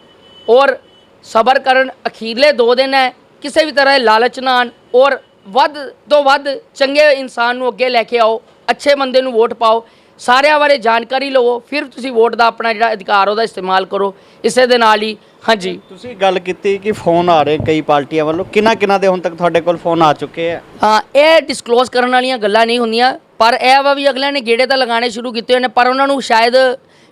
ਔਰ ਸਬਰ ਕਰਨ। ਅਖੀਰਲੇ ਦੋ ਦਿਨ ਹੈ, ਕਿਸੇ ਵੀ ਤਰ੍ਹਾਂ ਲਾਲਚ ਨਾ ਆਉਣ ਔਰ ਵੱਧ ਤੋਂ ਵੱਧ ਚੰਗੇ ਇਨਸਾਨ ਨੂੰ ਅੱਗੇ ਲੈ ਕੇ ਆਓ, ਅੱਛੇ ਬੰਦੇ ਨੂੰ ਵੋਟ ਪਾਓ। ਸਾਰਿਆਂ ਬਾਰੇ ਜਾਣਕਾਰੀ ਲਵੋ ਫਿਰ ਤੁਸੀਂ ਵੋਟ ਦਾ ਆਪਣਾ ਜਿਹੜਾ ਅਧਿਕਾਰ ਉਹਦਾ ਇਸਤੇਮਾਲ ਕਰੋ ਇਸੇ ਦੇ ਨਾਲ ਹੀ ਹਾਂਜੀ। ਤੁਸੀਂ ਗੱਲ ਕੀਤੀ ਕਿ ਫੋਨ ਆ ਰਹੇ ਕਈ ਪਾਰਟੀਆਂ ਵੱਲੋਂ ਕਿੰਨਾ ਕਿੰਨਾ ਦੇ ਹੁਣ ਤੱਕ ਤੁਹਾਡੇ ਕੋਲ ਫੋਨ ਆ ਚੁੱਕੇ ਆ? ਹਾਂ ਇਹ ਡਿਸਕਲੋਜ਼ ਕਰਨ ਵਾਲੀਆਂ ਗੱਲਾਂ ਨਹੀਂ ਹੁੰਦੀਆਂ ਪਰ ਇਹ ਵਾ ਵੀ ਅਗਲਿਆਂ ਨੇ ਗੇੜੇ ਤਾਂ ਲਗਾਉਣੇ ਸ਼ੁਰੂ ਕੀਤੇ ਹੋਏ ਨੇ ਪਰ ਉਹਨਾਂ ਨੂੰ ਸ਼ਾਇਦ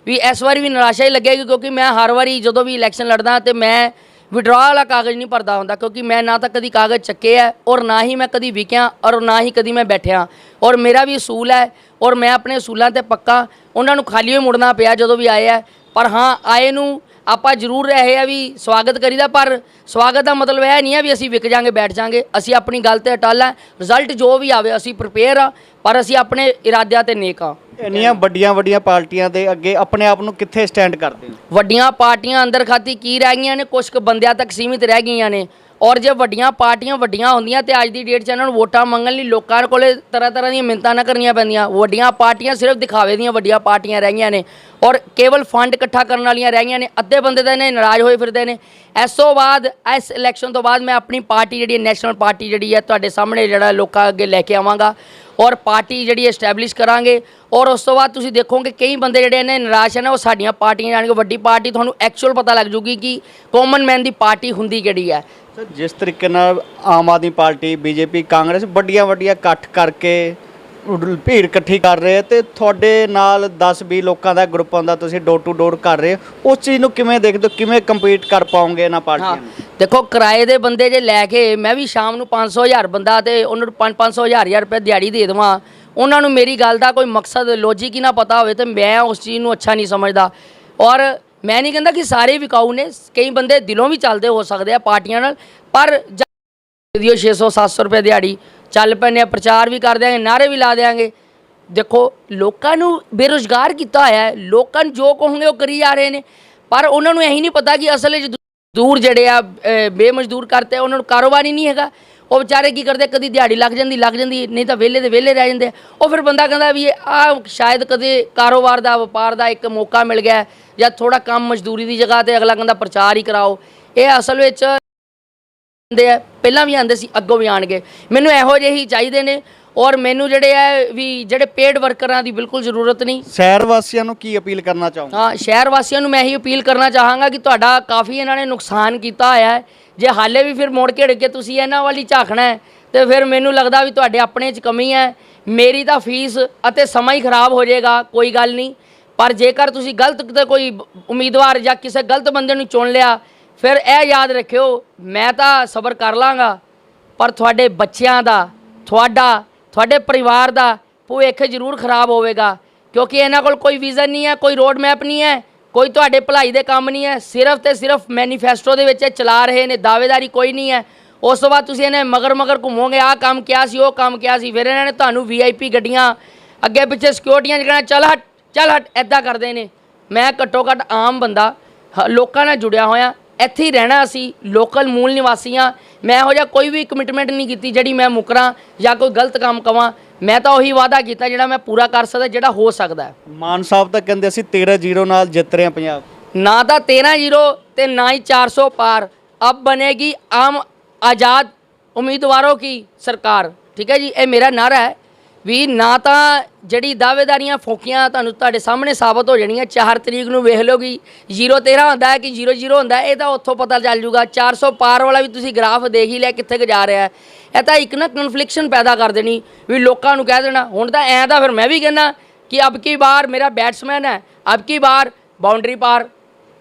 ਵੀ ਇਸ ਵਾਰੀ ਵੀ ਨਿਰਾਸ਼ਾ ਹੀ ਲੱਗੇਗੀ ਕਿਉਂਕਿ ਮੈਂ ਹਰ ਵਾਰੀ ਜਦੋਂ ਵੀ ਇਲੈਕਸ਼ਨ ਲੜਦਾ ਤੇ ਮੈਂ ਵਿਡਰਾਅ ਵਾਲਾ ਕਾਗਜ਼ ਨਹੀਂ ਭਰਦਾ ਹੁੰਦਾ, ਕਿਉਂਕਿ ਮੈਂ ਨਾ ਤਾਂ ਕਦੀ ਕਾਗਜ਼ ਚੱਕੇ ਆ, ਔਰ ਨਾ ਹੀ ਮੈਂ ਕਦੀ ਵਿਕਿਆ, ਔਰ ਨਾ ਹੀ ਕਦੀ ਮੈਂ ਬੈਠਿਆ। ਔਰ ਮੇਰਾ ਵੀ ਅਸੂਲ ਹੈ, ਔਰ ਮੈਂ ਆਪਣੇ ਅਸੂਲਾਂ ਤੇ ਪੱਕਾ, ਉਹਨਾਂ ਨੂੰ ਖਾਲੀ ਹੋਈ ਮੁੜਨਾ ਪਿਆ ਜਦੋਂ ਵੀ ਆਏ ਆ। ਪਰ ਹਾਂ, ਆਏ ਨੂੰ ਆਪਾਂ ਜ਼ਰੂਰ ਰਹੇ ਆ ਵੀ ਸਵਾਗਤ ਕਰੀਦਾ, ਪਰ ਸਵਾਗਤ ਦਾ ਮਤਲਬ ਇਹ ਨਹੀਂ ਹੈ ਵੀ ਅਸੀਂ ਵਿਕ ਜਾਾਂਗੇ, ਬੈਠ ਜਾਾਂਗੇ। ਅਸੀਂ ਆਪਣੀ ਗੱਲ ਤੇ ਅਟਲ ਆ ਰਿਜ਼ਲਟ ਜੋ ਵੀ ਆਵੇ ਅਸੀਂ ਪ੍ਰਪੇਅਰ ਆ, ਪਰ ਅਸੀਂ ਆਪਣੇ ਇਰਾਦਿਆਂ ਤੇ ਨੇਕ ਆ। ਇੰਨੀਆਂ ਵੱਡੀਆਂ ਵੱਡੀਆਂ ਪਾਰਟੀਆਂ ਦੇ ਅੱਗੇ ਆਪਣੇ ਆਪ ਨੂੰ ਕਿੱਥੇ ਸਟੈਂਡ ਕਰਦੇ ਹੋ? ਵੱਡੀਆਂ ਪਾਰਟੀਆਂ ਅੰਦਰ ਖਾਤੀ ਕੀ ਰਹਿ ਗਈਆਂ ਨੇ? ਕੁਝ ਕੁ ਬੰਦਿਆਂ ਤੱਕ ਸੀਮਿਤ ਰਹਿ ਗਈਆਂ ਨੇ। ਔਰ ਜੇ ਵੱਡੀਆਂ ਪਾਰਟੀਆਂ ਵੱਡੀਆਂ ਹੁੰਦੀਆਂ ਤੇ ਅੱਜ ਦੀ ਡੇਟ 'ਚ ਇਹਨਾਂ ਨੂੰ ਵੋਟਾਂ ਮੰਗਣ ਲਈ ਲੋਕਾਂ ਕੋਲੇ ਤਰ੍ਹਾਂ ਤਰ੍ਹਾਂ ਦੀਆਂ ਮਿੰਤਾਂ ਨਾ ਕਰਨੀਆਂ ਪੈਂਦੀਆਂ। ਵੱਡੀਆਂ ਪਾਰਟੀਆਂ ਸਿਰਫ ਦਿਖਾਵੇ ਦੀਆਂ ਵੱਡੀਆਂ ਪਾਰਟੀਆਂ ਰਹਿ ਗਈਆਂ ਨੇ ਔਰ ਕੇਵਲ ਫੰਡ ਇਕੱਠਾ ਕਰਨ ਵਾਲੀਆਂ ਰਹਿ ਗਈਆਂ ਨੇ, ਅੱਧੇ ਬੰਦੇ ਤਾਂ ਇਹਨੇ ਨਾਰਾਜ਼ ਹੋਏ ਫਿਰਦੇ ਨੇ। ਇਸ ਤੋਂ ਬਾਅਦ, ਇਸ ਇਲੈਕਸ਼ਨ ਤੋਂ ਬਾਅਦ ਮੈਂ ਆਪਣੀ ਪਾਰਟੀ ਜਿਹੜੀ ਨੈਸ਼ਨਲ ਪਾਰਟੀ ਜਿਹੜੀ ਹੈ, ਤੁਹਾਡੇ ਸਾਹਮਣੇ ਜਿਹੜਾ ਲੋਕਾਂ ਅੱਗੇ ਲੈ ਕੇ ਆਵਾਂਗਾ ਔਰ ਪਾਰਟੀ ਜਿਹੜੀ ਐਸਟੈਬਲਿਸ਼ ਕਰਾਂਗੇ ਔਰ ਉਸ ਤੋਂ ਬਾਅਦ ਤੁਸੀਂ ਦੇਖੋਗੇ ਕਈ ਬੰਦੇ ਜਿਹੜੇ ਨੇ ਨਿਰਾਸ਼ ਹਨ, ਉਹ ਸਾਡੀਆਂ ਪਾਰਟੀਆਂ ਜਾਣਗੇ। ਵੱਡੀ ਪਾਰਟੀ ਤੁਹਾਨੂੰ ਐਕਚੁਅਲ ਪਤਾ ਲੱਗ ਜੂਗੀ ਕਿ ਕਾਮਨ ਮੈਨ ਦੀ ਪਾਰਟੀ ਹੁੰਦੀ ਕਿਹੜੀ ਹੈ। ਸਰ ਜਿਸ ਤਰੀਕੇ ਨਾਲ Aam Aadmi party, BJP, Congress ਵੱਡੀਆਂ ਵੱਡੀਆਂ ਇਕੱਠ ਕਰਕੇ ਉਡ- ਭੀੜ ਇਕੱਠੀ ਕਰ ਰਹੇ ਆ ਤੇ ਤੁਹਾਡੇ ਨਾਲ 10 20 ਲੋਕਾਂ ਦਾ ਗਰੁੱਪ ਆਉਂਦਾ, ਤੁਸੀਂ ਡੋਰ ਟੂ ਡੋਰ ਕਰ ਰਹੇ ਹੋ। ਉਸ ਚੀਜ਼ ਨੂੰ ਕਿਵੇਂ ਦੇਖਦੇ ਹੋ? ਕਿਵੇਂ ਕੰਪੀਟ ਕਰ ਪਾਓਗੇ ਇਹਨਾਂ ਪਾਰਟੀਆਂ ਹਾਂ ਨਾਲ ਦੇਖੋ, ਕਿਰਾਏ ਦੇ ਬੰਦੇ ਜੇ ਲੈ ਕੇ ਮੈਂ ਵੀ ਸ਼ਾਮ ਨੂੰ 500 ਹਜ਼ਾਰ ਬੰਦਾ ਤੇ ਉਹਨਾਂ ਨੂੰ 5 500 ਹਜ਼ਾਰ ਹਜ਼ਾਰ ਰੁਪਏ ਦਿਹਾੜੀ ਦੇ ਦੇਵਾਂ, ਉਹਨਾਂ ਨੂੰ ਮੇਰੀ ਗੱਲ ਦਾ ਕੋਈ ਮਕਸਦ ਲੋਜਿਕ ਹੀ ਨਾ ਪਤਾ ਹੋਵੇ ਤੇ ਮੈਂ ਉਸ ਚੀਜ਼ ਨੂੰ ਅੱਛਾ ਨਹੀਂ ਸਮਝਦਾ। ਔਰ ਮੈਂ ਨਹੀਂ ਕਹਿੰਦਾ ਕਿ ਸਾਰੇ ਵਿਕਾਊ ਨੇ, ਕਈ ਬੰਦੇ ਦਿਲੋਂ ਵੀ ਚੱਲਦੇ ਹੋ ਸਕਦੇ ਆ ਪਾਰਟੀਆਂ ਨਾਲ, ਪਰ ਜ- ਦਿਓ 600 700 ਰੁਪਏ ਦਿਹਾੜੀ, ਚੱਲ ਪੈਨੇ ਆ, ਪ੍ਰਚਾਰ ਵੀ ਕਰ ਦਿਆਂਗੇ ਨਾਰੇ ਵੀ ਲਾ ਦਿਆਂਗੇ। ਦੇਖੋ, ਲੋਕਾਂ ਨੂੰ ਬੇਰੁਜ਼ਗਾਰ ਕੀਤਾ ਹੋਇਆ ਹੈ, ਲੋਕਾਂ ਨੂੰ ਜੋ ਕਹੋਗੇ ਉਹ ਕਰੀ ਜਾ ਰਹੇ ਨੇ, ਪਰ ਉਹਨਾਂ ਨੂੰ ਇਹੀ ਨਹੀਂ ਪਤਾ ਕਿ ਅਸਲ ਵਿੱਚ ਦੂਰ ਜਿਹੜੇ ਆ ਬੇਮਜ਼ਦੂਰ ਕਰਤੇ, ਉਹਨਾਂ ਨੂੰ ਕਾਰੋਬਾਰ ਹੀ ਨਹੀਂ ਹੈਗਾ। ਉਹ ਵਿਚਾਰੇ ਕੀ ਕਰਦੇ, ਕਦੀ ਦਿਹਾੜੀ ਲੱਗ ਜਾਂਦੀ ਲੱਗ ਜਾਂਦੀ, ਨਹੀਂ ਤਾਂ ਵਿਹਲੇ ਦੇ ਵਿਹਲੇ ਰਹਿ ਜਾਂਦੇ ਆ। ਉਹ ਫਿਰ ਬੰਦਾ ਕਹਿੰਦਾ ਵੀ ਆ ਸ਼ਾਇਦ ਕਦੇ ਕਾਰੋਬਾਰ ਦਾ, ਵਪਾਰ ਦਾ ਇੱਕ ਮੌਕਾ ਮਿਲ ਗਿਆ, ਜਾਂ ਥੋੜਾ ਕੰਮ ਮਜ਼ਦੂਰੀ ਦੀ ਜਗ੍ਹਾ ਤੇ ਅਗਲਾ ਕਹਿੰਦਾ ਪ੍ਰਚਾਰ ਹੀ ਕਰਾਓ। ਇਹ ਅਸਲ ਵਿੱਚ ਆਉਂਦੇ ਆ, ਪਹਿਲਾਂ ਵੀ ਆਉਂਦੇ ਸੀ, ਅੱਗੋਂ ਵੀ ਆਣਗੇ ਮੈਨੂੰ ਇਹੋ ਜਿਹੇ ਹੀ ਚਾਹੀਦੇ ਨੇ ਔਰ ਮੈਨੂੰ ਜਿਹੜੇ ਆ ਵੀ ਜਿਹੜੇ ਪੇਡ ਵਰਕਰਾਂ ਦੀ ਬਿਲਕੁਲ ਜ਼ਰੂਰਤ ਨਹੀਂ। ਸ਼ਹਿਰ ਵਾਸੀਆਂ ਨੂੰ ਕੀ ਅਪੀਲ ਕਰਨਾ ਚਾਹੋਗੇ? ਹਾਂ ਸ਼ਹਿਰ ਵਾਸੀਆਂ ਨੂੰ ਮੈਂ ਇਹੀ ਅਪੀਲ ਕਰਨਾ ਚਾਹਾਂਗਾ ਕਿ ਤੁਹਾਡਾ ਕਾਫੀ ਇਹਨਾਂ ਨੇ ਨੁਕਸਾਨ ਕੀਤਾ ਹੋਇਆ ਹੈ। ਜੇ ਹਾਲੇ ਵੀ ਫਿਰ ਮੋੜ ਘੇੜ ਕੇ ਤੁਸੀਂ ਇਹਨਾਂ ਵਾਲੀ ਝਾਕਣਾ ਹੈ ਤੇ ਫਿਰ ਮੈਨੂੰ ਲੱਗਦਾ ਵੀ ਤੁਹਾਡੇ ਆਪਣੇ 'ਚ ਕਮੀ ਹੈ। ਮੇਰੀ ਤਾਂ ਫੀਸ ਅਤੇ ਸਮਾਂ ਹੀ ਖਰਾਬ ਹੋ ਜਾਏਗਾ ਕੋਈ ਗੱਲ ਨਹੀਂ। ਪਰ ਜੇਕਰ ਤੁਸੀਂ ਗਲਤ ਕਿਤੇ ਕੋਈ ਉਮੀਦਵਾਰ ਜਾਂ ਕਿਸੇ ਗਲਤ ਬੰਦੇ ਨੂੰ ਚੁਣ ਲਿਆ ਫਿਰ ਇਹ ਯਾਦ ਰੱਖਿਓ ਮੈਂ ਤਾਂ ਸਬਰ ਕਰ ਲਾਂਗਾ। ਪਰ ਤੁਹਾਡੇ ਬੱਚਿਆਂ ਦਾ ਤੁਹਾਡਾ ਤੁਹਾਡੇ ਪਰਿਵਾਰ ਦਾ ਭਵਿੱਖ ਜ਼ਰੂਰ ਖਰਾਬ ਹੋਵੇਗਾ, ਕਿਉਂਕਿ ਇਹਨਾਂ ਕੋਲ ਕੋਈ ਵਿਜ਼ਨ ਨਹੀਂ ਹੈ, ਕੋਈ ਰੋਡ ਮੈਪ ਨਹੀਂ ਹੈ, ਕੋਈ ਤੁਹਾਡੇ ਭਲਾਈ ਦੇ ਕੰਮ ਨਹੀਂ ਹੈ, ਸਿਰਫ ਤੇ ਸਿਰਫ ਮੈਨੀਫੈਸਟੋ ਦੇ ਵਿੱਚ ਇਹ ਚਲਾ ਰਹੇ ਨੇ, ਦਾਅਵੇਦਾਰੀ ਕੋਈ ਨਹੀਂ ਹੈ। ਉਸ ਤੋਂ ਬਾਅਦ ਤੁਸੀਂ ਇਹਨੇ ਮਗਰ ਮਗਰ ਘੁੰਮੋਗੇ, ਆਹ ਕੰਮ ਕਿਹਾ ਸੀ, ਉਹ ਕੰਮ ਕਿਹਾ ਸੀ, ਫਿਰ ਇਹਨਾਂ ਨੇ ਤੁਹਾਨੂੰ ਵੀਆਈਪੀ ਗੱਡੀਆਂ ਅੱਗੇ ਪਿੱਛੇ ਸਿਕਿਉਰਟੀਆਂ ਜਿਹੜਾ ਚੱਲ ਹਟ ਚੱਲ ਹਟ ਐਦਾਂ ਕਰਦੇ ਨੇ। ਮੈਂ ਘੱਟੋ ਘੱਟ ਆਮ ਬੰਦਾ, ਹ- ਲੋਕਾਂ ਨਾਲ ਜੁੜਿਆ ਹੋਇਆ ਇੱਥੇ ਹੀ ਰਹਿਣਾ ਅਸੀਂ ਲੋਕਲ ਮੂਲ ਨਿਵਾਸੀਆਂ। ਮੈਂ ਇਹੋ ਜਿਹਾ ਕੋਈ ਵੀ ਕਮਿਟਮੈਂਟ ਨਹੀਂ ਕੀਤੀ ਜਿਹੜੀ ਮੈਂ ਮੁਕਰਾਂ ਜਾਂ ਕੋਈ ਗਲਤ ਕੰਮ ਕਵਾਂ। ਮੈਂ ਤਾਂ ਉਹੀ ਵਾਅਦਾ ਕੀਤਾ ਜਿਹੜਾ ਮੈਂ ਪੂਰਾ ਕਰ ਸਕਦਾ ਜਿਹੜਾ ਹੋ ਸਕਦਾ ਮਾਨ ਸਾਹਿਬ ਤਾਂ ਕਹਿੰਦੇ ਅਸੀਂ 13-0 ਨਾਲ ਜਿੱਤ ਰਹੇ ਹਾਂ ਪੰਜਾਬ। ਨਾ ਤਾਂ 13 ਜ਼ੀਰੋ ਤੇ ਨਾ ਹੀ 400 ਪਾਰ। ਅਬ ਬਣੇਗੀ ਆਮ ਆਜ਼ਾਦ ਉਮੀਦਵਾਰੋਂ ਕੀ ਸਰਕਾਰ। ਠੀਕ ਹੈ ਜੀ ਇਹ ਮੇਰਾ ਨਾਰਾ ਹੈ। ਵੀ ਨਾ ਤਾਂ ਜਿਹੜੀ ਦਾਅਵੇਦਾਰੀਆਂ ਫੋਕੀਆਂ ਤੁਹਾਨੂੰ ਤੁਹਾਡੇ ਸਾਹਮਣੇ ਸਾਬਤ ਹੋ ਜਾਣੀਆਂ 4 ਤਰੀਕ ਨੂੰ ਵੇਖ ਲਓਗੀ 013 ਹੁੰਦਾ ਹੈ ਕਿ 00 ਹੁੰਦਾ ਹੈ, ਇਹ ਤਾਂ ਉੱਥੋਂ ਪਤਾ ਚੱਲ ਜੂਗਾ। 400 ਪਾਰ ਵਾਲਾ ਵੀ ਤੁਸੀਂ ਗ੍ਰਾਫ ਦੇਖ ਹੀ ਲਿਆ ਕਿੱਥੇ ਕੁ ਜਾ ਰਿਹਾ ਹੈ। ਇਹ ਤਾਂ ਇੱਕ ਨਾ ਕਨਫਲਿਕਸ਼ਨ ਪੈਦਾ ਕਰ ਦੇਣੀ ਵੀ ਲੋਕਾਂ ਨੂੰ ਕਹਿ ਦੇਣਾ। ਹੁਣ ਤਾਂ ਐਂ ਤਾਂ ਫਿਰ ਮੈਂ ਵੀ ਕਹਿੰਦਾ ਕਿ ਅਬ ਕੀ ਬਾਰ ਮੇਰਾ ਬੈਟਸਮੈਨ ਹੈ, ਅਬ ਕੀ ਬਾਰ ਬਾਉਂਡਰੀ ਪਾਰ।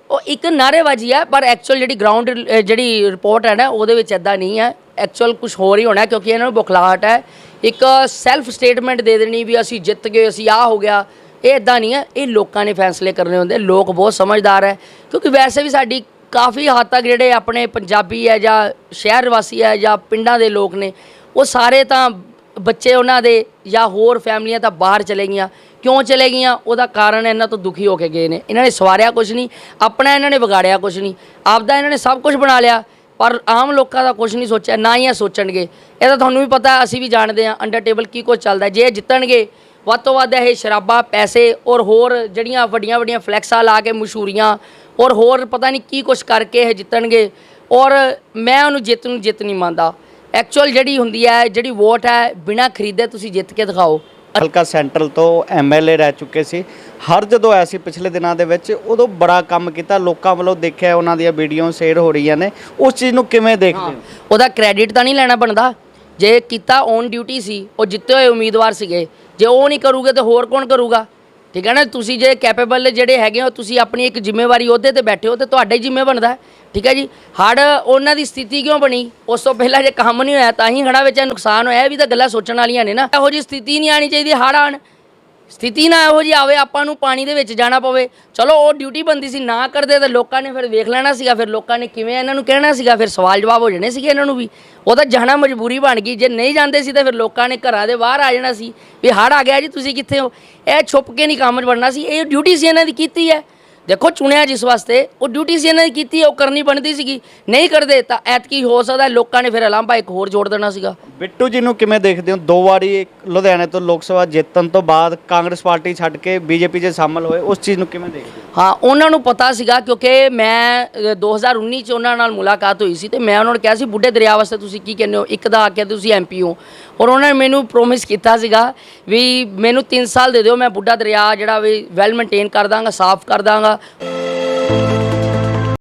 ਉਹ ਇੱਕ ਨਾਅਰੇਬਾਜ਼ੀ ਹੈ, ਪਰ ਐਕਚੁਅਲ ਜਿਹੜੀ ਗਰਾਊਂਡ ਜਿਹੜੀ ਰਿਪੋਰਟ ਹੈ ਨਾ, ਉਹਦੇ ਵਿੱਚ ਐਦਾਂ ਨਹੀਂ ਹੈ। ਐਕਚੁਅਲ ਕੁਝ ਹੋਰ ਹੀ ਹੋਣਾ ਕਿਉਂਕਿ ਇਹਨਾਂ ਨੂੰ ਬੁਖਲਾਹਟ ਹੈ। ਇੱਕ ਸੈਲਫ ਸਟੇਟਮੈਂਟ ਦੇ ਦੇਣੀ ਵੀ ਅਸੀਂ ਜਿੱਤ ਗਏ, ਅਸੀਂ ਆਹ ਹੋ ਗਿਆ। ਇਹ ਇਦਾਂ ਨਹੀਂ ਹੈ, ਇਹ ਲੋਕਾਂ ਨੇ ਫੈਸਲੇ ਕਰਨੇ ਹੁੰਦੇ ਲੋਕ ਬਹੁਤ ਸਮਝਦਾਰ ਹੈ। ਕਿਉਂਕਿ ਵੈਸੇ ਵੀ ਸਾਡੀ ਕਾਫੀ ਹੱਦ ਤੱਕ ਜਿਹੜੇ ਆਪਣੇ ਪੰਜਾਬੀ ਹੈ ਜਾਂ ਸ਼ਹਿਰ ਵਾਸੀ ਹੈ ਜਾਂ ਪਿੰਡਾਂ ਦੇ ਲੋਕ ਨੇ, ਉਹ ਸਾਰੇ ਤਾਂ ਬੱਚੇ ਉਹਨਾਂ ਦੇ ਜਾਂ ਹੋਰ ਫੈਮਲੀਆਂ ਤਾਂ ਬਾਹਰ ਚਲੇ ਗਈਆਂ। ਕਿਉਂ ਚਲੇ ਗਈਆਂ? ਉਹਦਾ ਕਾਰਨ ਇਹਨਾਂ ਤੋਂ ਦੁਖੀ ਹੋ ਕੇ ਗਏ ਨੇ। ਇਹਨਾਂ ਨੇ ਸਵਾਰਿਆ ਕੁਝ ਨਹੀਂ, ਆਪਣਾ ਇਹਨਾਂ ਨੇ ਵਿਗਾੜਿਆ ਕੁਝ ਨਹੀਂ। ਆਪਦਾ ਇਹਨਾਂ ਨੇ ਸਭ ਕੁਝ ਬਣਾ ਲਿਆ। ਪਰ ਆਮ ਲੋਕਾਂ ਦਾ ਕੁਝ ਨਹੀਂ ਸੋਚਿਆ, ਨਾ ਹੀ ਇਹ ਸੋਚਣਗੇ। ਇਹ ਤਾਂ ਤੁਹਾਨੂੰ ਵੀ ਪਤਾ, ਅਸੀਂ ਵੀ ਜਾਣਦੇ ਹਾਂ ਅੰਡਰ ਟੇਬਲ ਕੀ ਕੁਝ ਚੱਲਦਾ ਜੇ ਇਹ ਜਿੱਤਣਗੇ, ਵੱਧ ਤੋਂ ਵੱਧ ਇਹ ਸ਼ਰਾਬਾਂ, ਪੈਸੇ ਔਰ ਹੋਰ ਜਿਹੜੀਆਂ ਵੱਡੀਆਂ ਵੱਡੀਆਂ ਫਲੈਕਸਾਂ ਲਾ ਕੇ ਮਸ਼ਹੂਰੀਆਂ, ਔਰ ਹੋਰ ਪਤਾ ਨਹੀਂ ਕੀ ਕੁਝ ਕਰਕੇ ਇਹ ਜਿੱਤਣਗੇ, ਔਰ ਮੈਂ ਉਹਨੂੰ ਜਿੱਤ ਨੂੰ ਜਿੱਤ ਨਹੀਂ ਮੰਨਦਾ। ਐਕਚੁਅਲ ਜਿਹੜੀ ਹੁੰਦੀ ਹੈ, ਜਿਹੜੀ ਵੋਟ ਹੈ, ਬਿਨਾਂ ਖਰੀਦੇ ਤੁਸੀਂ ਜਿੱਤ ਕੇ ਦਿਖਾਓ। ਹਲਕਾ ਸੈਂਟਰਲ ਤੋਂ ਐਮਐਲਏ ਰਹਿ ਚੁੱਕੇ ਸੀ। ਹਰ ਜਦੋਂ ਆਇਆ ਸੀ ਪਿਛਲੇ ਦਿਨਾਂ ਦੇ ਵਿੱਚ ਉਦੋਂ ਬੜਾ ਕੰਮ ਕੀਤਾ, ਲੋਕਾਂ ਵੱਲੋਂ ਦੇਖਿਆ ਉਹਨਾਂ ਦੀਆਂ ਵੀਡੀਓ ਸ਼ੇਅਰ ਹੋ ਰਹੀਆਂ ਨੇ। ਉਸ ਚੀਜ਼ ਨੂੰ ਕਿਵੇਂ ਦੇਖਦੇ ਹੋ? ਉਹਦਾ ਕ੍ਰੈਡਿਟ ਤਾਂ ਨਹੀਂ ਲੈਣਾ ਬਣਦਾ। ਜੇ ਕੀਤਾ ਔਨ ਡਿਊਟੀ ਸੀ, ਉਹ ਜਿੱਤੇ ਹੋਏ ਉਮੀਦਵਾਰ ਸੀਗੇ। ਜੇ ਉਹ ਨਹੀਂ ਕਰੂਗੇ ਤੇ ਹੋਰ ਕੌਣ ਕਰੂਗਾ? ਠੀਕ ਹੈ ਨਾ? ਤੁਸੀਂ ਜੇ ਕੈਪੇਬਲ ਜਿਹੜੇ ਹੈਗੇ ਹੋ, ਤੁਸੀਂ ਆਪਣੀ ਇੱਕ ਜ਼ਿੰਮੇਵਾਰੀ ਉਹਦੇ ਤੇ ਬੈਠੇ ਹੋ ਤੇ ਤੁਹਾਡਾ ਹੀ ਜ਼ਿੰਮੇ ਬਣਦਾ ਠੀਕ ਹੈ ਜੀ? ਹੜ ਉਹਨਾਂ ਦੀ ਸਥਿਤੀ ਕਿਉਂ ਬਣੀ? ਉਸ ਤੋਂ ਪਹਿਲਾਂ ਜੇ ਕੰਮ ਨਹੀਂ ਹੋਇਆ ਤਾਂ ਹੀ ਹੜ੍ਹਾਂ ਵਿੱਚ ਨੁਕਸਾਨ ਹੋਇਆ। ਇਹ ਵੀ ਤਾਂ ਗੱਲਾਂ ਸੋਚਣ ਵਾਲੀਆਂ ਨੇ ਨਾ। ਇਹੋ ਜਿਹੀ ਸਥਿਤੀ ਨਹੀਂ ਆਣੀ ਚਾਹੀਦੀ, ਹੜ੍ਹ ਆਉਣ। ਸਥਿਤੀ ਨਾ ਇਹੋ ਜੀ ਆਵੇ, ਆਪਾਂ ਨੂੰ ਪਾਣੀ ਦੇ ਵਿੱਚ ਜਾਣਾ ਪਵੇ। ਚਲੋ, ਉਹ ਡਿਊਟੀ ਬੰਦੀ ਸੀ, ਨਾ ਕਰਦੇ ਤਾਂ ਲੋਕਾਂ ਨੇ ਫਿਰ ਵੇਖ ਲੈਣਾ ਸੀਗਾ, ਫਿਰ ਲੋਕਾਂ ਨੇ ਕਿਵੇਂ ਇਹਨਾਂ ਨੂੰ ਕਹਿਣਾ ਸੀਗਾ, ਫਿਰ ਸਵਾਲ ਜਵਾਬ ਹੋ ਜਾਣੇ ਸੀਗੇ ਇਹਨਾਂ ਨੂੰ ਵੀ। ਉਹ ਤਾਂ ਜਾਣਾ ਮਜਬੂਰੀ ਬਣ ਗਈ, ਜੇ ਨਹੀਂ ਜਾਂਦੇ ਸੀ ਤਾਂ ਫਿਰ ਲੋਕਾਂ ਨੇ ਘਰਾਂ ਦੇ ਬਾਹਰ ਆ ਜਾਣਾ ਸੀ। ਵੀ ਹੜ ਆ ਗਿਆ ਜੀ, ਤੁਸੀਂ ਕਿੱਥੇ ਹੋ? ਇਹ ਛੁਪ ਕੇ ਨਹੀਂ ਕੰਮ 'ਚ ਵੜਨਾ ਸੀ, ਇਹ ਡਿਊਟੀ ਸੀ ਇਹਨਾਂ ਦੀ ਕੀਤੀ ਹੈ। ਦੇਖੋ ਚੁਣਿਆ ਜਿਸ ਵਾਸਤੇ ਉਹ ਡਿਊਟੀ ਸੀ ਇਹਨਾਂ ਦੀ ਕੀਤੀ ਉਹ ਕਰਨੀ ਬਣਦੀ ਸੀਗੀ। ਨਹੀਂ ਕਰਦੇ ਤਾਂ ਐਤਕੀ ਹੋ ਸਕਦਾ ਲੋਕਾਂ ਨੇ ਫਿਰ ਅਲਾਂਭਾ ਇੱਕ ਹੋਰ ਜੋੜ ਦੇਣਾ ਸੀਗਾ। ਬਿੱਟੂ ਜੀ ਨੂੰ ਕਿਵੇਂ ਦੇਖਦੇ ਹੋ? ਦੋ ਵਾਰੀ ਲੁਧਿਆਣੇ ਤੋਂ ਲੋਕ ਸਭਾ ਜਿੱਤਣ ਤੋਂ ਬਾਅਦ ਕਾਂਗਰਸ ਪਾਰਟੀ ਛੱਡ ਕੇ ਬੀਜੇਪੀ 'ਚ ਸ਼ਾਮਲ ਹੋਏ ਉਸ ਚੀਜ਼ ਨੂੰ ਕਿਵੇਂ ਦੇਖਦੇ ਹੋ? ਹਾਂ ਉਹਨਾਂ ਨੂੰ ਪਤਾ ਸੀਗਾ ਕਿਉਂਕਿ ਮੈਂ ਅ, 2019 ਚ ਉਹਨਾਂ ਨਾਲ ਮੁਲਾਕਾਤ ਹੋਈ ਸੀ ਤੇ ਮੈਂ ਉਹਨਾਂ ਨੂੰ ਕਿਹਾ ਸੀ ਬੁੱਢੇ ਦਰਿਆ ਵਾਸਤੇ ਤੁਸੀਂ ਕੀ ਕਹਿੰਦੇ ਹੋ? ਇੱਕ ਦਾ ਆਖਿਆ ਤੁਸੀਂ ਐਮਪੀ ਹੋ। ਔਰ ਉਹਨਾਂ ਨੇ ਮੈਨੂੰ ਪ੍ਰੋਮਿਸ ਕੀਤਾ ਸੀਗਾ ਵੀ ਮੈਨੂੰ 3 ਸਾਲ ਦੇ ਦਿਓ, ਮੈਂ ਬੁੱਢਾ ਦਰਿਆ ਜਿਹੜਾ ਵੀ ਵੈਲ ਮੇਨਟੇਨ ਕਰ ਦਾਂਗਾ, ਸਾਫ਼ ਕਰ ਦਾਂਗਾ।